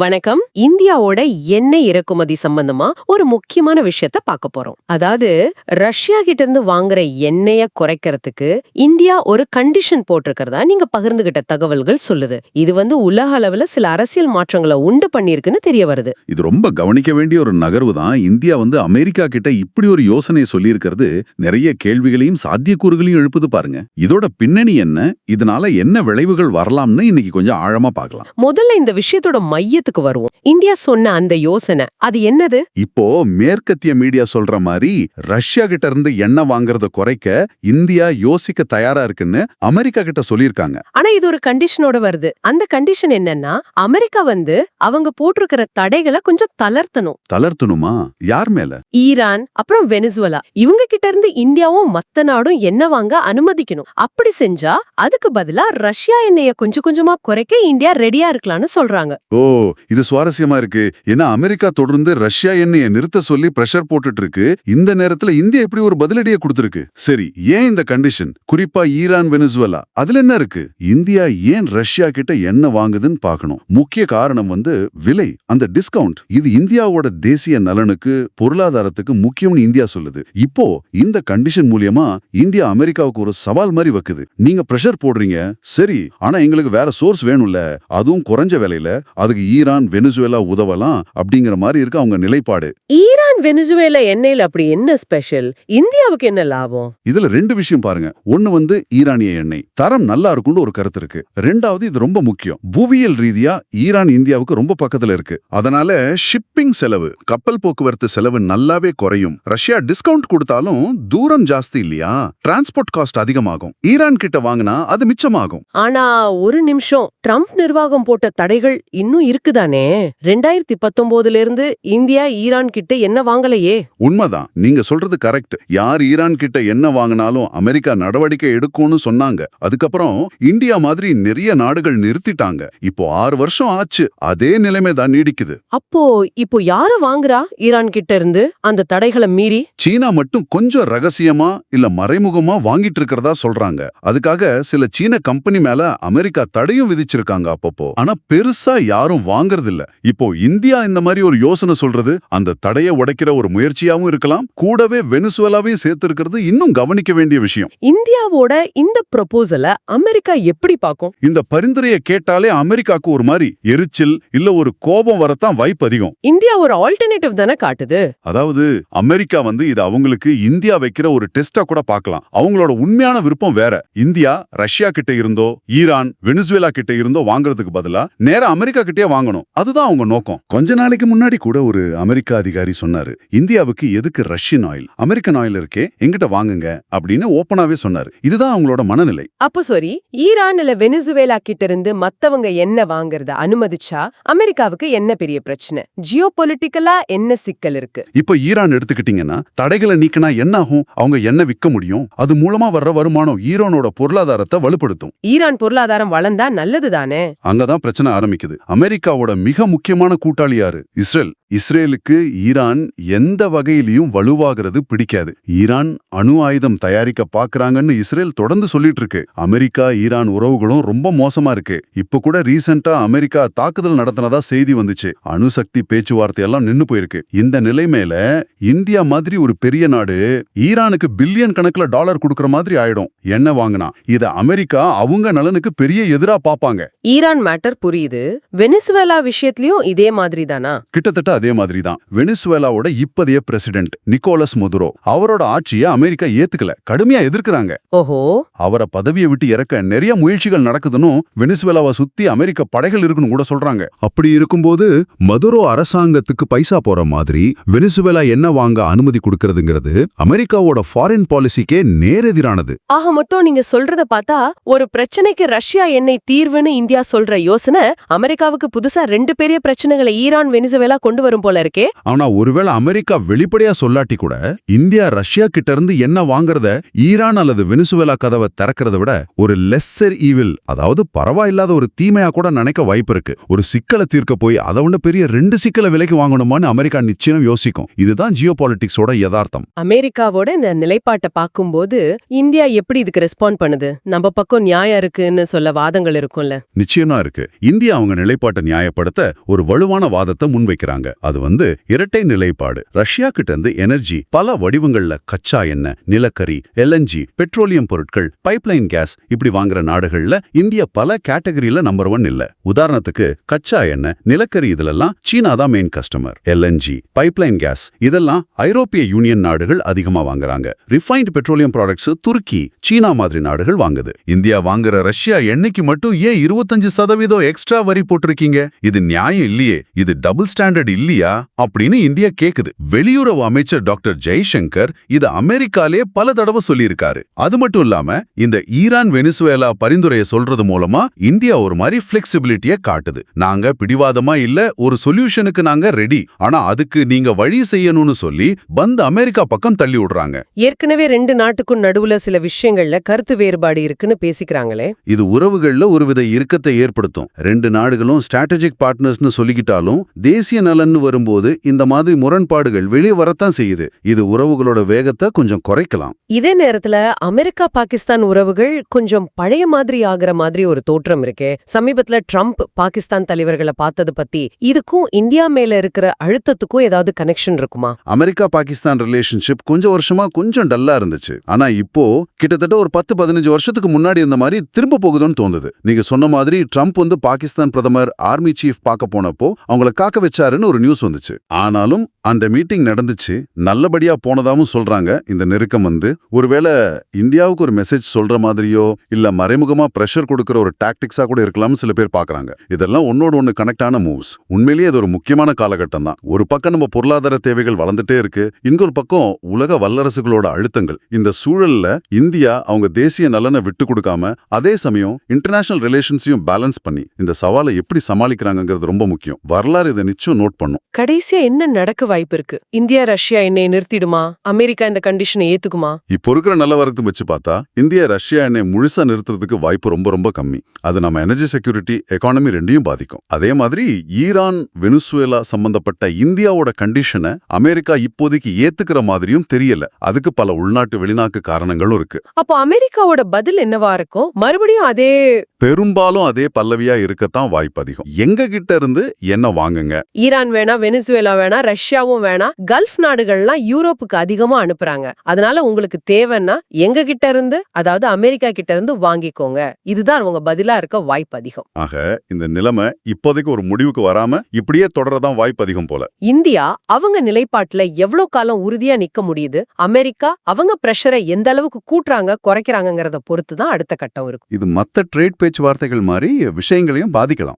வணக்கம். இந்தியாவோட எண்ணெய் இறக்குமதி சம்பந்தமா ஒரு முக்கியமான விஷயத்த பார்க்க போறோம். அதாவது ரஷ்யா கிட்ட இருந்து வாங்குற எண்ணெய குறைக்கிறதுக்கு இந்தியா ஒரு கண்டிஷன் போட்டிருக்கிறதா நீங்க பகிர்ந்துகிட்ட தகவல்கள் சொல்லுது. இது வந்து உலக அளவுல சில அரசியல் மாற்றங்களை உண்டு பண்ணியிருக்குன்னு தெரிய வருது. இது ரொம்ப கவனிக்க வேண்டிய ஒரு நகர்வு தான். இந்தியா வந்து அமெரிக்கா கிட்ட இப்படி ஒரு யோசனை சொல்லியிருக்கிறது நிறைய கேள்விகளையும் சாத்தியக்கூறுகளையும் எழுப்புது பாருங்க. இதோட பின்னணி என்ன? இதனால என்ன விளைவுகள் வரலாம்னு இன்னைக்கு கொஞ்சம் ஆழமா பார்க்கலாம். முதல்ல இந்த விஷயத்தோட மையத்துக்கு வருவோம். இந்தியா சொன்ன அந்த யோசனை அது என்னது? இப்போ மேற்கத்திய மீடியா சொல்ற மாதிரி ரஷ்யா கிட்ட இருந்து எண்ணெய் வாங்குறத குறைக்க இந்தியா யோசிக்க தயாரா இருக்குன்னு அமெரிக்கா கிட்ட சொல்லியிருக்காங்க. ஆனா இது ஒரு கண்டிஷனோட வருது. அந்த கண்டிஷன் என்னன்னா அமெரிக்கா வந்து அவங்க போட்டிருக்கிற தடைகளை கொஞ்சம் தளர்த்தணும். தளர்த்தணுமா? யார் மேல? ஈரான் அப்புறம் வெனிசுவலா. இவங்க கிட்ட இருந்து இந்தியாவும் மத்த நாடும் எண்ணெய் வாங்க அனுமதிக்கணும். அப்படி செஞ்சா அதுக்கு பதிலா ரஷ்யா எண்ணெய கொஞ்சம் கொஞ்சமா குறைக்க இந்தியா ரெடியா இருக்கலாம்னு சொல்றாங்க. ஓ இது சுவாரஸ்யமா இருக்கு. ஏன்னா அமெரிக்கா தொடர்ந்து ரஷ்யா எண்ணெயை நிறுத்த சொல்லி பிரஷர் போட்டுட்டு இருக்கு இந்த நேரத்துல இந்தியா இப்படி ஒரு பதிலடியை கொடுத்திருக்கு. சரி ஏன் இந்த கண்டிஷன் குறிப்பா ஈரான் வெனிசுவலா. அதுல என்ன இருக்கு? இந்தியா ஏன் ரஷ்யா கிட்ட எண்ணெய் வாங்குதுன்னு பார்க்கணும். முக்கிய காரணம் வந்து விலை அந்த டிஸ்கவுண்ட் இது இந்தியாவோட தேசிய நலனுக்கு பொருளாதாரத்துக்கு முக்கியம்னு இந்தியா சொல்லுது. இப்போ இந்த கண்டிஷன் மூலியமா இந்தியா அமெரிக்காவுக்கு ஒரு சவால் மாதிரி வைக்குது. நீங்க பிரஷர் போடுறீங்க. சரி ஆனா எங்களுக்கு வேற சோர்ஸ் வேணும்ல. அதுவும் குறைஞ்ச விலையில. அதுக்கு ஈரான் வெனிசுவேலா உதவலாம் அப்படிங்கிற மாதிரி இருக்கு அவங்க நிலைப்பாடு. ஈரான் வெனிசுவேலா எண்ணெயில அப்படி என்ன ஸ்பெஷல்? இந்தியாவுக்கு என்ன லாபம்? இதுல ரெண்டு விஷயம் பாருங்க. ஒண்ணு வந்து ஈரானிய எண்ணெய். தரம் நல்லா இருக்கும்னு ஒரு கருத்து இருக்கு. ரெண்டாவது இது ரொம்ப முக்கியம். புவியியல் ரீதியா ஈரான் இந்தியாவுக்கு ரொம்ப பக்கத்துல இருக்கு. அதனால ஷிப்பிங் செலவு கப்பல் போக்குவரத்து செலவு நல்லாவே குறையும். ரஷ்யா டிஸ்கவுண்ட் கொடுத்தாலும் தூரம் ஜாஸ்தி இல்லையா? டிரான்ஸ்போர்ட் காஸ்ட் அதிகமாகும். ஈரான் கிட்ட வாங்கினா அது மிச்சமாகும். ஆனா ஒரு நிமிஷம். ட்ரம்ப் நிர்வாகம் போட்ட தடைகள் இன்னும் இருக்குதானே ரெண்டாயிரத்தி பத்தொன்பதுல இருந்து இந்தியா ஈரான் கிட்ட என்ன வாங்கலையே? உண்மைதான். நீங்க சொல்றது கரெக்ட். யார் ஈரான் கிட்ட என்ன வாங்கினாலும் அமெரிக்கா நடவடிக்கை எடுக்கும்னு சொன்னாங்க. அதுக்கப்புறம் இந்தியா மாதிரி நிறைய நாடுகள் நிறுத்திட்டாங்க. இப்போ ஆறு வருஷம் ஆச்சு. அதே நிலைமை தான் நீடிக்குது. அப்போ இப்போ யாரு வாங்குறா ஈரான் கிட்ட இருந்து? அந்த தடைகளை மீறி? சீனா மட்டும் கொஞ்சம் ரகசியமா இல்ல மறைமுகமா வாங்கிட்டு இருக்கிறதா சொல்றாங்க. அதுக்காக சில சீன கம்பெனி மேல அமெரிக்கா தடையும் விதிச்சிருக்காங்க அப்பப்போ. ஆனா பெருசா யாரும் வாங்குறது இல்ல இப்போ இந்தியா இந்த மாதிரி ஒரு யோசனை சொல்றது அந்த தடையை உடைக்கிற ஒரு முயற்சியாவும் இருக்கலாம். கூடவே வெனிசுவேலாவையும் சேர்த்திருக்கிறது இன்னும் கவனிக்க வேண்டிய விஷயம். இந்தியாவோட இந்த ப்ரொபோசலை அமெரிக்கா எப்படி பார்க்கும்? இந்த பரிந்துரையை கேட்டாலே அமெரிக்காக்கு ஒரு மாதிரி எரிச்சல் இல்ல ஒரு கோபம் வரத்தான் வாய்ப்பு அதிகம். இந்தியா ஒரு ஆல்டர்னேட்டிவ் தானே காட்டுது? அதாவது அமெரிக்கா வந்து இது அவங்களுக்கு இந்தியா வைக்கிற ஒரு டெஸ்டா கூட பார்க்கலாம். அவங்களோட உண்மையான விருப்பம் வேற. இந்தியா ரஷ்யா கிட்ட இருந்தோ ஈரான் வெனிசுவேலா கிட்ட இருந்தோ வாங்குறதுக்கு பதிலா நேரா அமெரிக்கா கிட்டே வாங்கணும். அதுதான் அவங்க நோக்கம். கொஞ்ச நாளைக்கு முன்னாடி கூட ஒரு அமெரிக்கா அதிகாரி சொன்னாரு. இந்தியாவுக்கு எதுக்கு ரஷ்யன் ஆயில் அமெரிக்கன் ஆயில் இருக்கே எங்கிட்ட வாங்குங்க அப்படின்னு ஓப்பனாவே சொன்னாரு. இதுதான் அவங்களோட மனநிலை. அப்போ சரி ஈரான் இல்ல வெனிசுவேலா கிட்ட இருந்து மத்தவங்க என்ன வாங்குறத அனுமதிச்சா அமெரிக்காவுக்கு என்ன பெரிய பிரச்சனை? ஜியோ பொலிட்டிக்கலா என்ன சிக்கல் இருக்கு? இப்ப ஈரான் எடுத்துக்கிட்டீங்கன்னா தடைகளை நீக்கினா என்ன ஆகும் அவங்க என்ன விற்க முடியும்? அது மூலமா வர்ற வருமானம் ஈரானோட பொருளாதாரத்தை வலுப்படுத்தும். ஈரான் பொருளாதாரம் வளர்ந்தா நல்லது தானே? அங்கதான் பிரச்சனை ஆரம்பிக்குது. அமெரிக்காவோட மிக முக்கியமான கூட்டாளியாரு இஸ்ரேல். இஸ்ரேலுக்கு ஈரான் எந்த வகையிலையும் வலுவாகிறது பிடிக்காது. ஈரான் அணு ஆயுதம் தயாரிக்க பாக்குறாங்கன்னு இஸ்ரேல் தொடர்ந்து சொல்லிட்டு இருக்கு அமெரிக்கா ஈரான் உறவுகளும் ரொம்ப மோசமா இருக்கு. இப்ப கூட ரீசெண்டா அமெரிக்கா தாக்குதல் நடத்தினதா செய்தி வந்துச்சு. அணுசக்தி பேச்சுவார்த்தை எல்லாம் நின்னு போயிருக்கு. இந்த நிலைமையில இந்தியா மாதிரி ஒரு பெரிய நாடு ஈரானுக்கு பில்லியன் கணக்குல டாலர் கொடுக்கற மாதிரி ஆயிடும். என்ன வாங்கினா? இத அமெரிக்கா அவங்க நலனுக்கு பெரிய எதிரா பாப்பாங்க. ஈரான் மேட்டர் புரியுது. வெனிசுவேலா விஷயத்திலயும் இதே மாதிரி தானா? கிட்டத்தட்ட அதே மாதிரி தான் வெனிசுவேலாவோட இப்பதைய பிரசிடென்ட் நிக்கோலஸ் மொதுரோ அவரோட ஆட்சியை அமெரிக்கா ஏத்துக்கல. கடுமையா எதிர்க்கறாங்க. ஓஹோ. அவரை பதவியை விட்டு இறக்க நிறைய முயற்சிகள் நடக்குதுன்னு வெனிசுவேலாவை சுத்தி அமெரிக்க படைகள் இருக்குன்னு கூட சொல்றாங்க. அப்படி இருக்கும்போது மதுரோ அரசாங்கத்துக்கு பைசா போற மாதிரி வெனிசுவேலா என்ன வாங்க அனுமதி கொடுக்கறதுங்கிறது அமெரிக்காவோட ஃபாரின் பாலிசிக்கே நேரெதிரானது ஆக மொத்தம் நீங்க சொல்றத பார்த்தா ஒரு பிரச்சனைக்கு ரஷ்யா எண்ணெய் தீர்வுன்னு இந்தியா சொல்ற யோசனை அமெரிக்காவுக்கு புதுசா ரெண்டு பெரிய பிரச்சனைகளை ஈரான் வெனிசுவேலா கொண்டு வரும் போல இருக்கே. ஆனா ஒருவேளை அமெரிக்கா வெளிப்படையா சொல்லாட்டி கூட இந்தியா ரஷ்யா கிட்ட இருந்து என்ன வாங்குறத ஈரான் அல்லது வெனிசுவேலா கதவை திறக்கிறத விட ஒரு லெஸ்ஸர் ஈவில் அதாவது பரவாயில்லாத ஒரு தீமையா கூட நினைக்க வாய்ப்பு இருக்கு. ஒரு சிக்கலை தீர்க்க போய் அதை விட பெரிய ரெண்டு சிக்கலை விலைக்கு வாங்கணுமான்னு அமெரிக்கா நிச்சயம் யோசிக்கும். இதுதான் ஜியோ பாலிட்டிக்ஸோட யதார்த்தம். அமெரிக்காவோட இந்த நிலைப்பாட்டை பார்க்கும்போது இந்தியா எப்படி இதுக்கு ரெஸ்பாண்ட் பண்ணுது? நம்ம பக்கம் நியாயம் இருக்குன்னு சொல்ல வாதங்கள் இருக்கும்ல. நிச்சயமா இருக்கு. இந்தியா அவங்க நிலைப்பாட்டை நியாய நியாயப்படுத்த ஒரு வலுவான வாதத்தை முன்வைக்கிறாங்க. அது வந்து இரட்டை நிலைப்பாடு. ரஷ்யா கிட்ட இருந்து எனர்ஜி பல வடிவங்கள்ல கச்சா எண்ணெய் நிலக்கரி எல்என்ஜி பெட்ரோலியம் பொருட்கள் பைப்லைன் கேஸ் இப்படி வாங்குற நாடுகள்ல இந்தியா பல கேட்டகரியில நம்பர் ஒன் இல்ல. உதாரணத்துக்கு கச்சா எண்ணெய் நிலக்கரி இதுலெல்லாம் சீனா தான் main customer LNG pipeline gas இதெல்லாம் ஐரோப்பிய யூனியன் நாடுகள் அதிகமா வாங்குறாங்க. ரிஃபைன்ட் பெட்ரோலியம் ப்ராடக்ட்ஸ் துருக்கி சீனா மாதிரி நாடுகள் வாங்குது. இந்தியா வாங்குற ரஷ்யா எண்ணெய்க்கு மட்டும் ஏன் இருபத்தஞ்சு சதவீதம் எக்ஸ்ட்ரா வரி போட்டிருக்கீங்க? இது நியாயம் இல்லையே. இது டபுள் ஸ்டாண்டர்ட் இல்லையா அப்படின்னு இந்தியா கேக்குது. வெளியுறவு அமைச்சர் டாக்டர் ஜெய்சங்கர் இது அமெரிக்காலே பல தடவை சொல்லியிருக்காரு. அது மட்டும் இல்லாம இந்த ஈரான் வெனிசுவேலா பரிந்துரையை சொல்றது மூலமா இந்தியா ஒரு மாதிரி பிளெக்சிபிலிட்டிய காட்டுது. நாங்க பிடிவாதமா இல்ல ஒரு சொல்யூஷனுக்கு நாங்க ரெடி ஆனா அதுக்கு நீங்க வழி செய்யணும்னு சொல்லி பந்த் அமெரிக்கா பக்கம் தள்ளி விடுறாங்க. ஏற்கனவே ரெண்டு நாட்டுக்கும் நடுவுல சில விஷயங்கள்ல கருத்து வேறுபாடு இருக்குன்னு பேசிக்கிறாங்களே. இது உறவுகள்ல ஒருவித இறுக்கத்தை ஏற்படுத்தும். ரெண்டு நாடுகளும் ஸ்ட்ராட்டஜிக் பார்ட்னர்ஸ்னு சொல்லிக்கிட்டாலும் தேசிய நலன்னு வரும்போது இந்த மாதிரி முரண்பாடுகள் வெளியே வரத்தான் செய்யுது. இது உறவுகளோட வேகத்தை கொஞ்சம் குறைக்கலாம். இதே நேரத்துல அமெரிக்கா பாகிஸ்தான் உறவுகள் கொஞ்சம் பழைய மாதிரி ஆகுற மாதிரி ஒரு தோற்றம் இருக்கே. சமீபத்துல ட்ரம்ப் பாகிஸ்தான் தலைவர்களை பார்த்தது பத்தி இதுக்கும் இந்தியா மேல இருக்கிற அழுத்தத்துக்கும் ஏதாவது கனெக்ஷன் இருக்குமா? அமெரிக்கா பாகிஸ்தான் ரிலேஷன்ஷிப் கொஞ்சம் வருஷமா கொஞ்சம் டல்லா இருந்துச்சு. ஆனா இப்போ கிட்டத்தட்ட ஒரு பத்து பதினஞ்சு வருஷத்துக்கு முன்னாடி இருந்த மாதிரி திரும்ப போகுதுன்னு தோணுது. நீங்க சொன்ன மாதிரி ட்ரம்ப் வந்து பாகிஸ்தான் பிரதமர் ஆர்மி சீஃப் பார்க்க போனப்போ அவங்கள காக்க வச்சாருன்னு ஒரு நியூஸ் வந்துச்சு. ஆனாலும் அந்த மீட்டிங் நடந்துச்சு. நல்லபடியா போனதாவும் சொல்றாங்க. இந்த நெருக்கம் வந்து ஒருவேளை இந்தியாவுக்கு ஒரு மெசேஜ் சொல்ற மாதிரியோ இல்ல மறைமுகமா பிரஷர் கொடுக்கிற ஒரு டாக்டிக்ஸா கூட இருக்கலாம்னு சில பேர் பாக்குறாங்க. இதெல்லாம் ஒன்னோட ஒன்னு கனெக்ட் ஆன மூவ்ஸ் உண்மையிலேயே இது ஒரு முக்கியமான காலகட்டம் தான். ஒரு பக்கம் நம்ம பொருளாதார தேவைகள் வளர்ந்துட்டே இருக்கு. இன்னொரு பக்கம் உலக வல்லரசுகளோட அழுத்தங்கள். இந்த சூழல்ல இந்தியா அவங்க தேசிய நலனை விட்டு கொடுக்காம அதே சமயம் இன்டர்நேஷனல் ரிலேஷன்ஸையும் பேலன்ஸ் பண்ணி இந்த சவாலை எப்படி சமாளிக்கிறாங்கிறது ரொம்ப முக்கியம். வரலாறு இதை நிச்சயம் நோட் பண்ணும். கடைசியா என்ன நடக்க வாய்ப்பு இருக்கு? இந்தியா ரஷ்யா என்னைய நிறுத்திடுமா? அமெரிக்கா இந்த கண்டிஷனை ஏத்துக்குமா? இப்போ இருக்கிற நிலவரத்தை வச்சு பார்த்தா இந்தியா ரஷ்யா எண்ணெய் முழுசா நிறுத்துறதுக்கு வாய்ப்பு ரொம்ப ரொம்ப கம்மி. அது நம்ம எனர்ஜி செக்யூரிட்டி எக்கானமி ரெண்டையும் பாதிக்கும். அதே மாதிரி ஈரான் வெனிசுவேலா சம்பந்தப்பட்ட இந்தியாவோட கண்டிஷனை அமெரிக்கா இப்போதைக்கு ஏத்துக்கிற மாதிரியும் தெரியல. அதுக்கு பல உள்நாட்டு வெளிநாட்டு காரணங்களும் இருக்கு. அப்போ அமெரிக்காவோட பதில் என்னவா இருக்கும்? மறுபடியும் அதே பெரும்பாலும் அதே பல்லவியா இருக்கத்தான் வாய்ப்பு அதிகம். எங்க கிட்ட இருந்து என்ன வாங்குங்க? ஈரான் வேணா வெனிசுவேலா வேணா ரஷ்யாவும் வேணா கல்ஃப் நாடுகள்லாம் யூரோப்புக்கு அதிகமா அனுப்புறாங்க. அதனால உங்களுக்கு தேவைன்னா எங்க கிட்ட இருந்து அதாவது அமெரிக்கா கிட்ட இருந்து வாங்கிக்கோங்க. இதுதான் உங்க பதிலா இருக்க வாய்ப்பு அதிகம். ஆக இந்த நிலைமை இப்போதைக்கு ஒரு முடிவுக்கு வராம இப்படியே தொடரதான் வாய்ப்பு அதிகம் போல. இந்தியா அவங்க நிலைப்பாட்டுல எவ்வளவு காலம் உறுதியா நிக்க முடியுது? அமெரிக்கா அவங்க பிரஷரை எந்த அளவுக்கு கூட்டுறாங்க குறைக்கிறாங்கங்கறத பொறுத்து தான் அடுத்த கட்டம் இருக்கும். இது மத்த ட்ரேட் பேச்சுவார்த்தைகள் மாதிரி விஷயங்களையும் பாதிக்கலாம்.